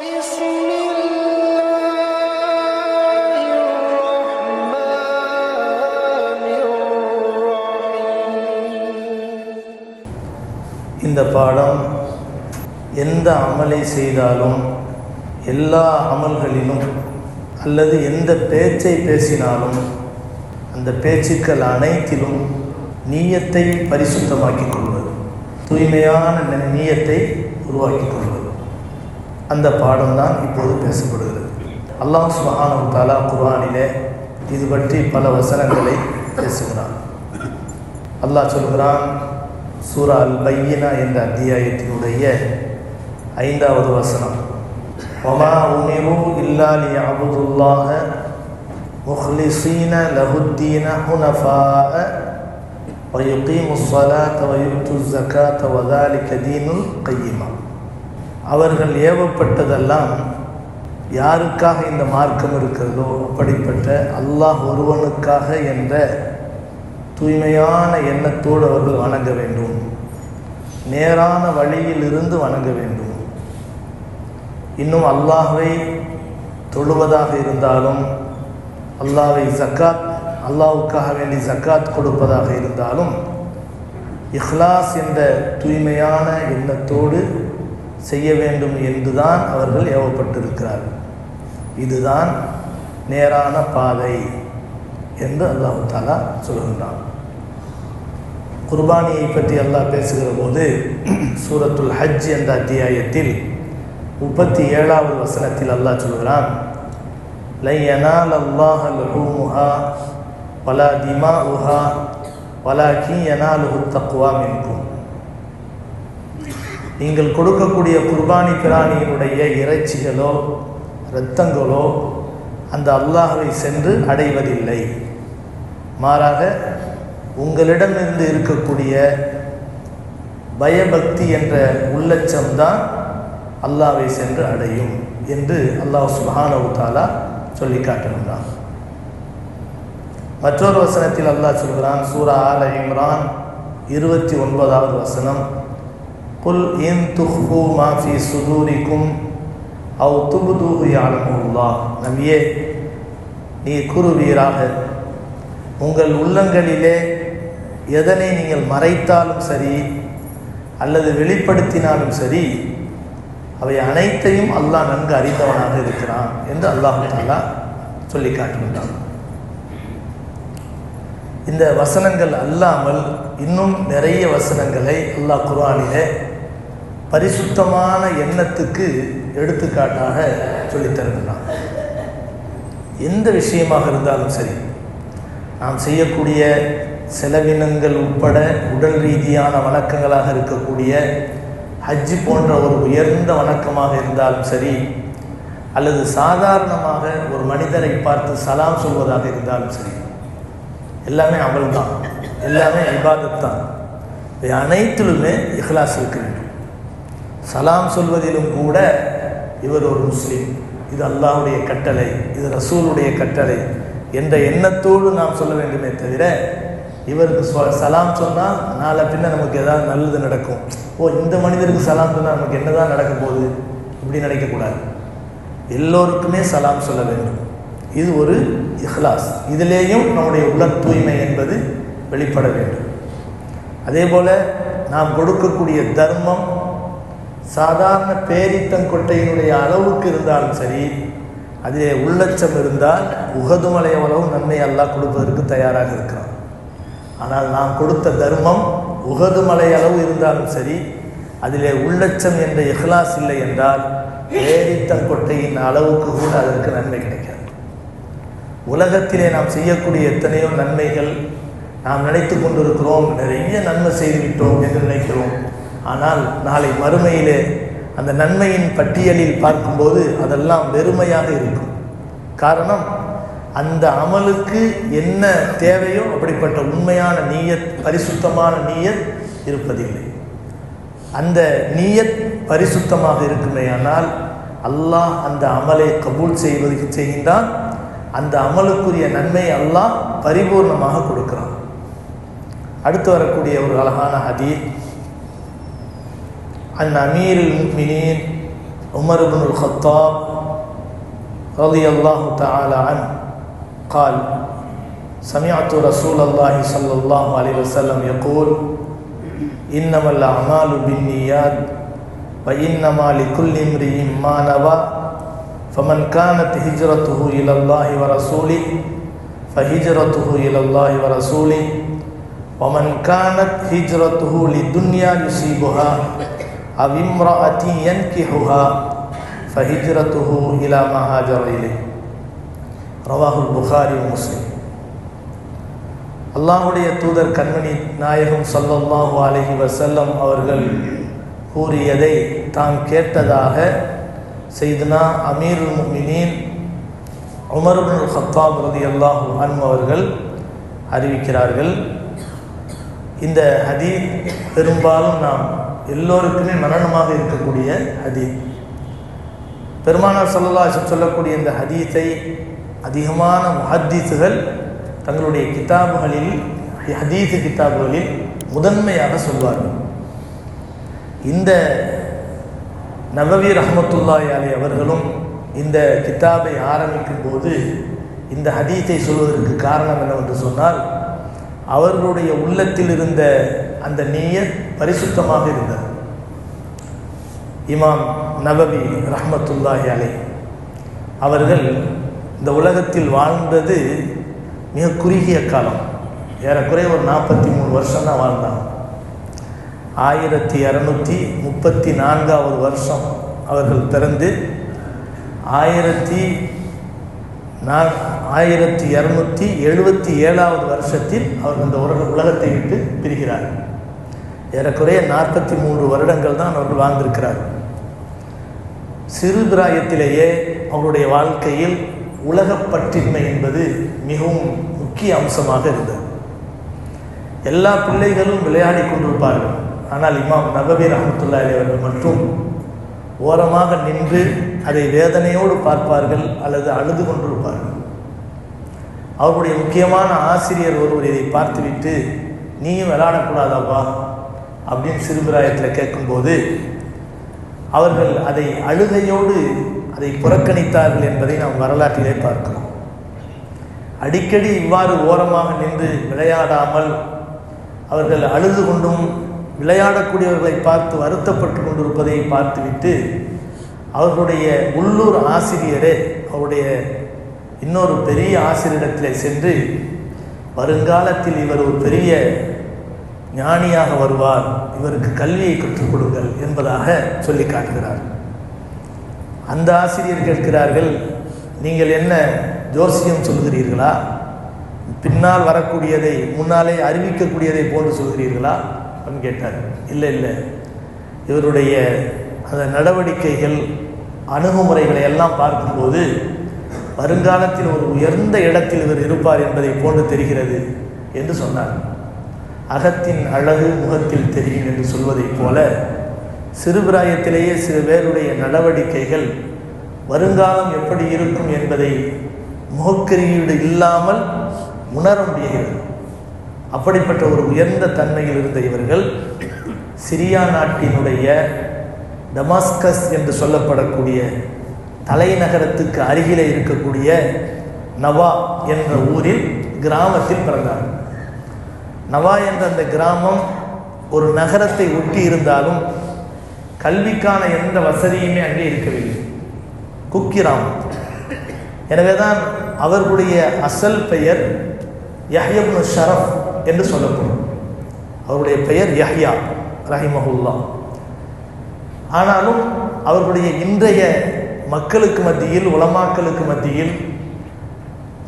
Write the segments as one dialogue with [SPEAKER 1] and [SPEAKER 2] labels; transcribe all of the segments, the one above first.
[SPEAKER 1] இந்த பாடம் எந்த அமலை செய்தாலும் எல்லா அமல்களிலும் அல்லது எந்த பேச்சை பேசினாலும் அந்த பேச்சுக்கள் அனைத்திலும் நீயத்தை பரிசுத்தமாக்கிக் கொள்வது. தூய்மையான நி- நீயத்தை உருவாக்கிக் கொள்வது. அந்த பாடம்தான் இப்போது பேசப்படுகிறது அல்லாஹ் சுப்ஹானஹு வ தஆலா குர்ஆனிலே இது பற்றி பல வசனங்களை பேசுகிறான் அல்லாஹ் சொல்கிறான் சூரா அல் பையினா என்ற அத்தியாயத்தினுடைய ஐந்தாவது வசனம் ஒமா உமிரு இல்லா லி அபுதுல்லாஹ முஹ்லிசீன லஹுத்தீன ஹுனஃபாஅ ويقيموا الصلاة ويؤتوا الزكاة وذلك دين القيمة அவர்கள் ஏவப்பட்டதெல்லாம் யாருக்காக இந்த மார்க்கம் இருக்கிறதோ அப்படிப்பட்ட அல்லாஹ் ஒருவனுக்காக என்ற தூய்மையான எண்ணத்தோடு அவர்கள் வணங்க வேண்டும். நேரான வழியில் இருந்து வணங்க வேண்டும். இன்னும் அல்லாஹை தொழுவதாக இருந்தாலும் அல்லாவை ஜக்காத் அல்லாஹ்வுக்காக வேண்டி ஜக்காத் கொடுப்பதாக இருந்தாலும் இஹ்லாஸ் என்ற தூய்மையான எண்ணத்தோடு செய்ய வேண்டும் என்றுதான் அவர்கள் ஏவப்பட்டிருக்கிறார்கள் இதுதான் நேரான பாதை என்று அல்லாஹு தாலா சொல்கின்றான். குர்பானியை பற்றி அல்லாஹ் பேசுகிற போது சூரத்துல் ஹஜ் என்ற அத்தியாயத்தில் முப்பத்தி ஏழாவது வசனத்தில் அல்லாஹ் சொல்கிறான் லை அல்லாஹ் லஹூமுஹா வலா திமாஉஹா வலாக்கி யனாலுஹு தக்வா மின்கும். நீங்கள் கொடுக்கக்கூடிய குர்பானி பிராணியினுடைய இறைச்சிகளோ இரத்தங்களோ அந்த அல்லாஹை சென்று அடைவதில்லை. மாறாக உங்களிடமிருந்து இருக்கக்கூடிய பயபக்தி என்ற உள்ளச்சம்தான் அல்லாவை சென்று அடையும் என்று அல்லாஹ் சுபானவுத்தாலா சொல்லி காட்டுகின்றான். மற்றொரு வசனத்தில் அல்லாஹ் சொல்கிறான் சூரா ஆல இம்ரான் இருபத்தி ஒன்பதாவது வசனம். குல் تخفوا ما في صدوركم சுதூரிக்கும் تبدوه يعلم الله நபியே நீ கூறுவீராக. உங்கள் உள்ளங்களிலே எதனை நீங்கள் மறைத்தாலும் சரி அல்லது வெளிப்படுத்தினாலும் சரி அவை அனைத்தையும் அல்லாஹ் நன்கு அறிந்தவனாக இருக்கிறான் என்று அல்லாஹ் தாலா சொல்லி காட்டுகின்றான். இந்த வசனங்கள் அல்லாமல் இன்னும் நிறைய வசனங்களை அல்லாஹ் குர்ஆனிலே பரிசுத்தமான எண்ணத்துக்கு எடுத்துக்காட்டாக சொல்லித்தருகின்றான் எந்த விஷயமாக இருந்தாலும் சரி நாம் செய்யக்கூடிய செலவினங்கள் உட்பட உடல் ரீதியான வணக்கங்களாக இருக்கக்கூடிய ஹஜ்ஜு போன்ற ஒரு உயர்ந்த வணக்கமாக இருந்தாலும் சரி அல்லது சாதாரணமாக ஒரு மனிதரை பார்த்து சலாம் சொல்வதாக இருந்தாலும் சரி எல்லாமே அமல் தான் எல்லாமே இபாதத் தான். இவை அனைத்திலுமே இஹ்லாஸ் இருக்க வேண்டும் சலாம் சொல்வதிலும் கூட இவர் ஒரு முஸ்லீம். இது அல்லாவுடைய கட்டளை இது ரசூலுடைய கட்டளை என்ற எண்ணத்தோடு நாம் சொல்ல வேண்டுமே தவிர இவருக்கு சொ- சலாம் சொன்னால் நாளை பின்ன நமக்கு ஏதாவது நல்லது நடக்கும். ஓ இந்த மனிதருக்கு சலாம் சொன்னால் நமக்கு என்னதான் நடக்க போகுது? இப்படி நினைக்கக்கூடாது. எல்லோருக்குமே சலாம் சொல்ல வேண்டும். இது ஒரு இஹ்லாஸ். இதிலேயும் நம்முடைய உள்ள தூய்மை என்பது வெளிப்பட வேண்டும். அதே போல் நாம் கொடுக்கக்கூடிய தர்மம் சாதாரண பேரித்தங்கொட்டையினுடைய அளவுக்கு இருந்தாலும் சரி அதிலே உள்ளச்சம் இருந்தால் உகதுமலை எவ்வளவு நன்மை எல்லாம் கொடுப்பதற்கு தயாராக இருக்கிறோம் ஆனால் நாம் கொடுத்த தர்மம் உகதுமலை அளவு இருந்தாலும் சரி அதிலே உள்ளச்சம் என்ற இஹ்லாஸ் இல்லை என்றால் பேரித்தங்கொட்டையின் அளவுக்கு கூட அதற்கு நன்மை கிடைக்காது. உலகத்திலே நாம் செய்யக்கூடிய எத்தனையோ நன்மைகள் நாம் நினைத்து கொண்டிருக்கிறோம் நிறைய நன்மை செய்துவிட்டோம் என்று நினைக்கிறோம். ஆனால் நாளை மறுமையிலே அந்த நன்மையின் பட்டியலில் பார்க்கும்போது அதெல்லாம் வெறுமையாக இருக்கும். காரணம் அந்த அமலுக்கு என்ன தேவையோ அப்படிப்பட்ட உண்மையான நீயத் பரிசுத்தமான நீயத் இருப்பதில்லை. அந்த நீயத் பரிசுத்தமாக இருக்குமே ஆனால் அல்லாஹ் அந்த அமலை கபூல் செய்வது செய்கின்றான். அந்த அமலுக்குரிய நன்மை அல்லாஹ் பரிபூர்ணமாக கொடுக்கிறான். அடுத்து வரக்கூடிய ஒரு அழகான ஹதீஸ். عن أمير المؤمنين عمر بن الخطاب رضي الله تعالى عنه قال سمعت رسول الله صلى الله عليه وسلم يقول إنما الأعمال بالنيات وإنما لكل امرئ ما نوى فمن كانت هجرته إلى الله ورسوله فهجرته إلى الله ورسوله ومن كانت هجرته لدنيا يصيبها أو امرأة ينكحها فهجرته إلى ما هاجر إليه رواه البخاري ومسلم அல்லாஹுடைய தூதர் கண்மணி நாயகம் ஸல்லல்லாஹு அலைஹி வஸல்லம் அவர்கள் கூறியதை தாம் கேட்டதாக செய்தனா அமீருல் முஃமினீன் உமர் இப்னுல் ஹத்தாப் ரலியல்லாஹு அன்ஹு அவர்கள் அறிவிக்கிறார்கள் இந்த ஹதீத் பெரும்பாலும் நாம் எல்லோருக்குமே மரணமாக இருக்கக்கூடிய ஹதீத் பெருமானார் சல்லல்லாஹு சொல்லக்கூடிய இந்த ஹதீஸை அதிகமான முஹத்தீஸுகள் தங்களுடைய கிதாபுகளில் ஹதீஸு கிதாபுகளில் முதன்மையாக சொல்வார்கள். இந்த நபவி ரஹமத்துல்லாய் அலி அவர்களும் இந்த கிதாபை ஆரம்பிக்கும் போது இந்த ஹதீஸை சொல்வதற்கு காரணம் என்னவென்று சொன்னால் அவர்களுடைய உள்ளத்தில் இருந்த அந்த நீய பரிசுத்தமாக இருந்தது இமாம் நபவி ரஹமத்துல்லாஹி அலை அவர்கள் இந்த உலகத்தில் வாழ்ந்தது மிக குறுகிய காலம். ஏறக்குறைய ஒரு நாற்பத்தி மூணு வருஷம் தான் வாழ்ந்தாங்க. ஆயிரத்தி இரநூத்தி முப்பத்தி நான்காவது வருஷம் அவர்கள் பிறந்து ஆயிரத்தி நா ஆயிரத்தி இரநூத்தி எழுபத்தி ஏழாவது வருஷத்தில் அவர் இந்த உலக உலகத்தை விட்டு பிரிகிறார். ஏறக்குறைய நாற்பத்தி மூன்று வருடங்கள் தான் அவர்கள் வாழ்ந்திருக்கிறார். சிறு பிராயத்திலேயே அவருடைய வாழ்க்கையில் உலகப்பற்றின்மை என்பது மிகவும் முக்கிய அம்சமாக இருந்தது. எல்லா பிள்ளைகளும் விளையாடி கொண்டிருப்பார்கள். ஆனால் இமாம் நபவீர் ரஹமத்துல்லா அவர்கள் மட்டும் ஓரமாக நின்று அதை வேதனையோடு பார்ப்பார்கள் அல்லது அழுது கொண்டிருப்பார்கள். அவருடைய முக்கியமான ஆசிரியர் ஒருவர் இதை பார்த்துவிட்டு நீயும் விளையாடக்கூடாதாப்பா அப்படின்னு சிறுபிராயத்தில் கேட்கும்போது அவர்கள் அதை அழுகையோடு அதை புறக்கணித்தார்கள் என்பதை நாம் வரலாற்றிலே பார்க்கிறோம். அடிக்கடி இவ்வாறு ஓரமாக நின்று விளையாடாமல் அவர்கள் அழுது கொண்டும் விளையாடக்கூடியவர்களை பார்த்து வருத்தப்பட்டு கொண்டிருப்பதை பார்த்துவிட்டு அவர்களுடைய உள்ளூர் ஆசிரியரே அவருடைய இன்னொரு பெரிய ஆசிரியரிடத்தில் சென்று வருங்காலத்தில் இவர் ஒரு பெரிய ஞானியாக வருவார் இவருக்கு கல்வியை கற்றுக் கொடுங்கள் என்பதாக சொல்லி காட்டுகிறார். அந்த ஆசிரியர் கேட்கிறார்கள் நீங்கள் என்ன ஜோசியம் சொல்கிறீர்களா? பின்னால் வரக்கூடியதை முன்னாலே அறிவிக்கக்கூடியதை போன்று சொல்கிறீர்களா? அப்படின்னு கேட்டார். இல்லை இல்லை. இவருடைய அந்த நடவடிக்கைகள் அணுகுமுறைகளை எல்லாம் பார்க்கும்போது வருங்காலத்தில் ஒரு உயர்ந்த இடத்தில் இவர் இருப்பார் என்பதை போன்று தெரிகிறது என்று சொன்னார். அகத்தின் அழகு முகத்தில் தெரியும் என்று சொல்வதைப் போல சிறுபிராயத்திலேயே சிறு பேருடைய நடவடிக்கைகள் வருங்காலம் எப்படி இருக்கும் என்பதை முகக்கிரியீடு இல்லாமல் உணர முடிகிறது. அப்படிப்பட்ட ஒரு உயர்ந்த தன்மையில் இருந்த இவர்கள் சிரியா நாட்டினுடைய டமாஸ்கஸ் என்று சொல்லப்படக்கூடிய தலைநகரத்துக்கு அருகிலே இருக்கக்கூடிய நவா என்ற ஊரில் கிராமத்தில் பிறந்தார். நவா என்ற அந்த கிராமம் ஒரு நகரத்தை ஒட்டி இருந்தாலும் கல்விக்கான எந்த வசதியுமே அங்கே இருக்கவில்லை. குக்கிராம் எனவே தான் அவர்களுடைய அசல் பெயர் யஹ்யப்னு ஷரஃப் என்று சொல்லப்படும். அவருடைய பெயர் யஹ்யா ரஹிமஹுல்லா. ஆனாலும் அவர்களுடைய இன்றைய மக்களுக்கு மத்தியில் உலமாக்களுக்கு மத்தியில்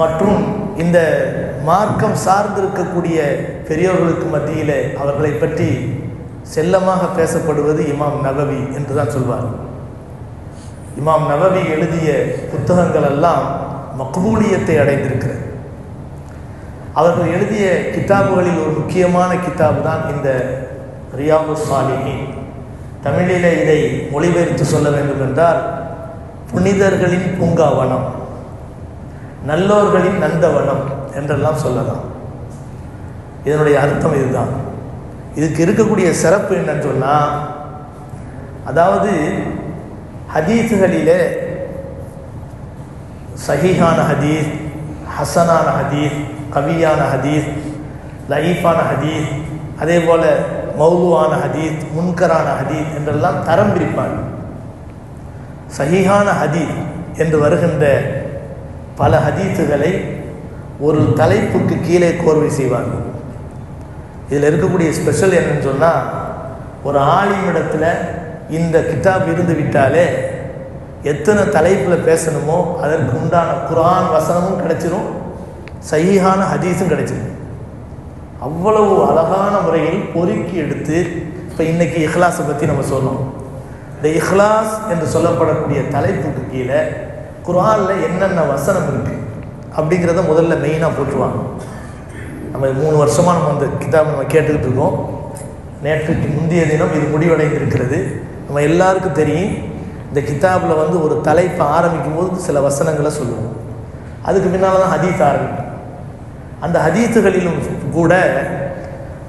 [SPEAKER 1] மற்றும் இந்த மார்க்கம் சார்ந்திருக்கக்கூடிய பெரியோர்களுக்கு மத்தியில் அவர்களை பற்றி செல்லமாக பேசப்படுவது இமாம் நபவி என்று தான் சொல்வார். இமாம் நபவி எழுதிய புத்தகங்கள் எல்லாம் மக்பூலியத்தை அடைந்திருக்கிறது. அவர்கள் எழுதிய கித்தாபுகளில் ஒரு முக்கியமான கித்தாபு தான் இந்த ரியாபு சாலிஹின். தமிழிலே இதை மொழிபெயர்த்து சொல்ல வேண்டும் என்றால் புனிதர்களின் பூங்காவனம் நல்லோர்களின் நந்தவனம் என்றெல்லாம் சொல்லலாம். இதனுடைய அர்த்தம் இதுதான். இதுக்கு இருக்கக்கூடிய சிறப்பு என்னன்னு சொன்னால் அதாவது ஹதீஸுகளிலே சஹீஹான ஹதீஸ் ஹசனான ஹதீஸ் கவியான ஹதீஸ் லயீஃபான ஹதீஸ் அதே போல் மௌலுவான ஹதீஸ் முன்கரான ஹதீஸ் என்றெல்லாம் தரம் பிரிப்பாங்க சஹிஹான ஹதீத் என்று வருகின்ற பல ஹதீஸுகளை ஒரு தலைப்புக்கு கீழே கோர்வை செய்வாங்க. இதில் இருக்கக்கூடிய ஸ்பெஷல் என்னன்னு சொன்னால் ஒரு ஆலிமிடத்தில் இந்த கிதாப் இருந்து விட்டாலே எத்தனை தலைப்பில் பேசணுமோ அதற்கு உண்டான குரான் வசனமும் கிடைச்சிரும் சஹீஹான ஹதீஸும் கிடைச்சிடும் அவ்வளவு அழகான முறையில் பொறுக்கி எடுத்து இப்போ இன்னைக்கு இஹ்லாஸை பற்றி நம்ம சொல்லணும். இந்த இஹ்லாஸ் என்று சொல்லப்படக்கூடிய தலைப்புக்கு கீழே குரானில் என்னென்ன வசனம் இருக்குது அப்படிங்கிறத முதல்ல மெயினாக போட்டுருவாங்க. நம்ம மூணு வருஷமாக நம்ம அந்த கிதாப் நம்ம கேட்டுக்கிட்டு இருக்கோம். நேற்றுக்கு முந்தைய தினம் இது முடிவடைந்திருக்கிறது. நம்ம எல்லாருக்கும் தெரியும் இந்த கிதாபில் வந்து ஒரு தலைப்பை ஆரம்பிக்கும் போது சில வசனங்களை சொல்லுவோம். அதுக்கு பின்னால் தான் ஹதீத் ஆரம்பிக்கும். அந்த ஹதீத்துகளிலும் கூட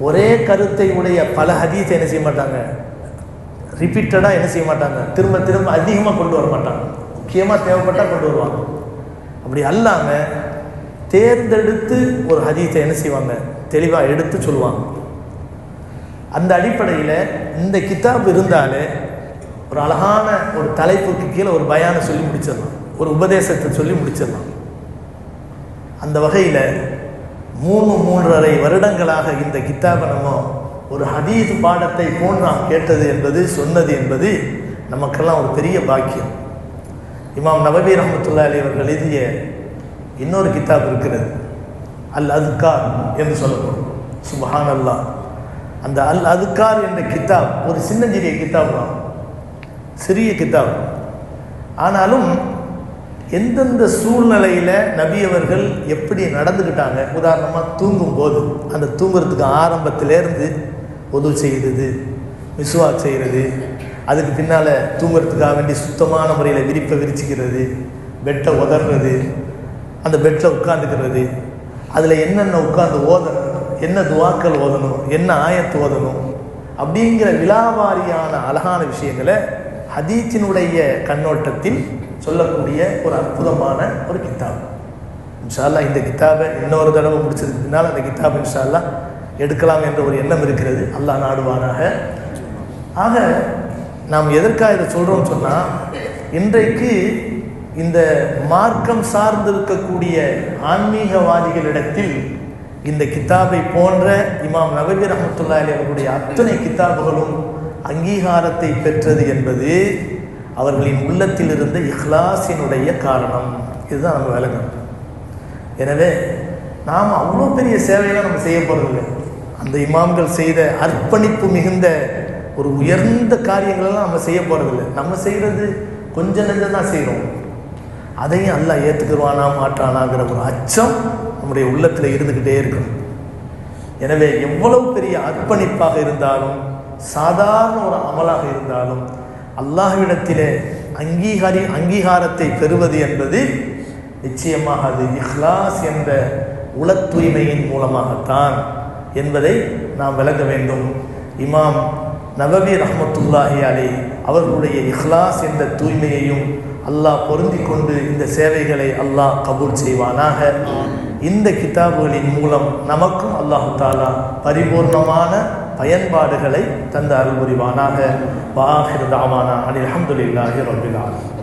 [SPEAKER 1] ஒரே கருத்தை உடைய பல ஹதீத்தை என்ன செய்ய மாட்டாங்க? ரிப்பீட்டடாக என்ன செய்ய மாட்டாங்க? திரும்ப திரும்ப அதிகமாக கொண்டு வர மாட்டாங்க. முக்கியமாக தேவைப்பட்டால் கொண்டு வருவாங்க. அப்படி அல்லாமல் தேர்ந்தெடுத்து ஒரு ஹதீத்தை என்ன செய்வாங்க? தெளிவாக எடுத்து சொல்லுவாங்க. அந்த அடிப்படையில் இந்த கிதாப் இருந்தாலே ஒரு அழகான ஒரு தலைப்புக்கு கீழே ஒரு பயானை சொல்லி முடிச்சிடலாம். ஒரு உபதேசத்தை சொல்லி முடிச்சிடலாம். அந்த வகையில் மூணு மூன்றரை வருடங்களாக இந்த கித்தாபை நம்ம ஒரு ஹதீஸ் பாடத்தை போன்று நாம் கேட்டது என்பது சொன்னது என்பது நமக்கெல்லாம் ஒரு பெரிய பாக்கியம். இமாம் நபபி ரஹமத்துல்லா அலி அவர்கள் எழுதிய இன்னொரு கித்தாப் இருக்கிறது அல் அதுக்கார் என்று சொல்லப்படும். சுபஹான் அல்லா அந்த அல் அதுக்கார் என்ற கித்தாப் ஒரு சின்னஞ்சிறிய கித்தாப் தான். சிறிய கித்தாப் ஆனாலும் எந்தெந்த சூழ்நிலையில் நபியவர்கள் எப்படி நடந்துக்கிட்டாங்க உதாரணமாக தூங்கும் போது அந்த தூங்குறதுக்கு ஆரம்பத்திலேருந்து உதவு செய்கிறது மிஸ்வாக் செய்கிறது. அதுக்கு பின்னால் தூங்குறதுக்காக வேண்டி சுத்தமான முறையில் விரிப்பை விரிச்சிக்கிறது பெட்டை உதறது அந்த பெட்டில் உட்காந்துக்கிறது அதில் என்னென்ன உட்காந்து ஓதணும் என்ன துவாக்கள் ஓதணும் என்ன ஆயத்து ஓதணும் அப்படிங்கிற விழாவாரியான அழகான விஷயங்களை ஹதீத்தினுடைய கண்ணோட்டத்தில் சொல்லக்கூடிய ஒரு அற்புதமான ஒரு கித்தாப். இன்ஷால்லா இந்த கித்தாபை இன்னொரு தடவை முடிச்சதுக்கு பின்னால் அந்த கித்தாப் இன்ஷால்லா எடுக்கலாம் என்ற ஒரு எண்ணம் இருக்கிறது. அல்லாஹ் நாடுவானாக. ஆக நாம் எதற்காக இதை சொல்கிறோம்னு சொன்னால் இன்றைக்கு இந்த மார்க்கம் சார்ந்திருக்கக்கூடிய ஆன்மீகவாதிகளிடத்தில் இந்த கித்தாபை போன்ற இமாம் நபி ரஹமத்துல்லா அலி அவர்களுடைய அத்தனை கித்தாபுகளும் அங்கீகாரத்தை பெற்றது என்பது அவர்களின் உள்ளத்தில் இருந்த இஹ்லாசினுடைய காரணம். இதுதான் நம்ம விளங்கணும் எனவே நாம் அவ்வளோ பெரிய சேவையெல்லாம் நம்ம செய்ய போகிறதில்லை அந்த இமாம்கள் செய்த அர்ப்பணிப்பு மிகுந்த ஒரு உயர்ந்த காரியங்களெல்லாம் நம்ம செய்ய போகிறதில்லை நம்ம செய்கிறது கொஞ்சம் நெஞ்சம் தான் செய்கிறோம். அதையும் அல்லா ஏற்றுக்குருவானா மாட்டானாங்கிற ஒரு அச்சம் நம்முடைய உள்ளத்தில் இருந்துக்கிட்டே இருக்கணும் எனவே எவ்வளவு பெரிய அர்ப்பணிப்பாக இருந்தாலும் சாதாரண ஒரு அமலாக இருந்தாலும் அல்லாஹ்விடத்திலே அங்கீகாரி அங்கீகாரத்தை பெறுவது என்பது நிச்சயமாக அது இஹ்லாஸ் என்ற உள தூய்மையின் மூலமாகத்தான் என்பதை நாம் விளங்க வேண்டும். இமாம் நவவி ரஹமத்துல்லாஹி அலி அவர்களுடைய இஹ்லாஸ் என்ற தூய்மையையும் அல்லாஹ் பொருந்தி கொண்டு இந்த சேவைகளை அல்லாஹ் கபூல் செய்வானாக. இந்த கிதாபுகளின் மூலம் நமக்கும் அல்லாஹு தாலா பரிபூர்ணமான பயன்பாடுகளை தந்த அருள் புரிவானாக. வாஹிர் தாமானா அலி அஹமதுல்லாஹி ரபில்